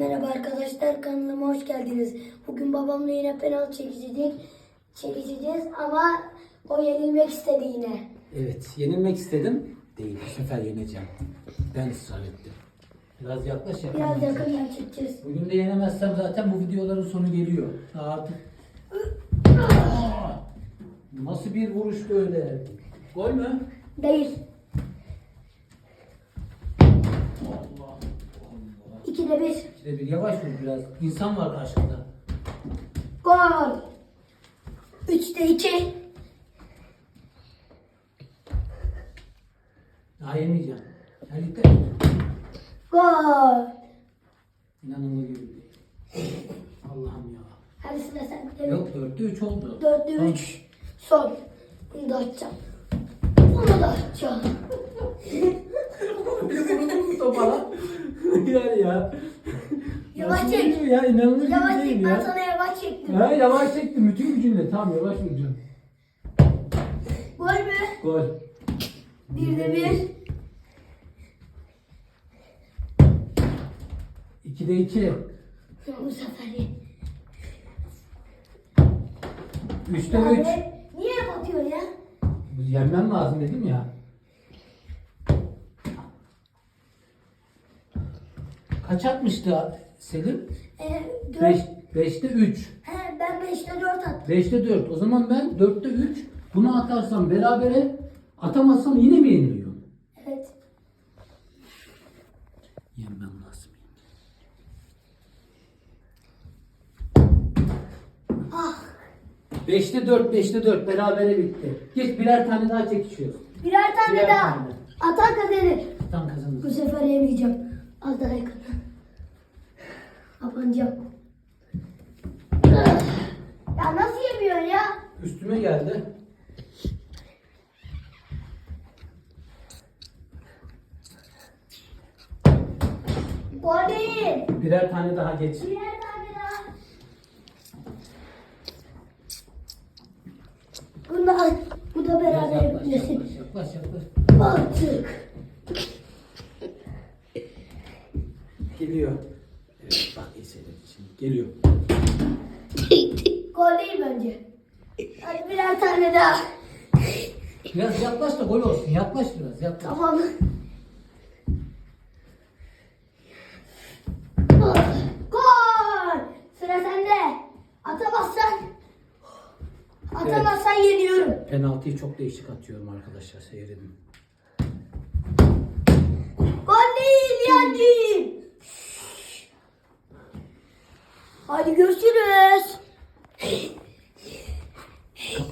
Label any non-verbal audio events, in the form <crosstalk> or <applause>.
Merhaba arkadaşlar kanalıma hoş geldiniz. Bugün babamla yine penaltı çekeceğiz. Çekeceğiz ama o yenilmek istedi yine. Evet, yenilmek istedim. Değil, bu sefer yeneceğim. Ben ısrar ettim. Biraz yaklaş yakın. Biraz yakından çekeceğiz. Bugün de yenemezsem zaten bu videoların sonu geliyor. Daha artık. Aa! Nasıl bir vuruş böyle? Gol mü? Değil. Allah Allah. İkide bir. Bir yavaş vur biraz. İnsan var karşında. Gol. Üçte iki. Daha yemeyeceğim. Git. Gol. İnanılır gibi değil. Allah'ım ya. Hadi sıra sende. Yok dörtte üç oldu. Dörtte Tamam. üç. Son. Bunu da açacağım. Bunu da açacağım. <laughs> Bir vurdum topa. Yani ya. Yavaş çek. Ya inanılır gibi Yavaş değil çek ben ya. sana yavaş çektim. Ha yavaş çektim bütün gücünle. Tamam yavaş vuracağım. Gol mü? Gol. Birde bir. İkide iki. Bu sefer ye. Üçte Abi, üç. Niye hep atıyorsun ya? Yenmem lazım dedim ya. Kaç atmıştı Selim? Ee, dört. Beş, beşte üç. He, ben beşte dört attım. Beşte dört. O zaman ben dörtte üç. Bunu atarsam berabere atamazsam yine mi yeniliyorum? Evet. Yenmem lazım. Ah. Beşte dört, beşte dört. Berabere bitti. Geç birer tane daha çekişiyoruz. Birer tane Birer daha. tane. Atan kazanır. Tam kazanırız. Bu sefer yemeyeceğim. Az daha yakın. Kapanacağım. Ya nasıl yemiyorsun ya? Üstüme geldi. Değil. Birer tane daha geç. Birer tane daha. Bunlar, bu da beraber yaklaş, yaklaş, yaklaş, yaklaş. Artık. Geliyor. Evet, bak seyret şimdi. Geliyor. Gol değil bence. Hadi birer tane daha. Biraz yaklaş da gol olsun. Yaklaş biraz, yaklaş. Tamam. Gol! Sıra sende. Atamazsan Atamazsan yeniyorum. Penaltıyı çok değişik atıyorum arkadaşlar seyredin. Gol değil yancı. Hadi görüşürüz.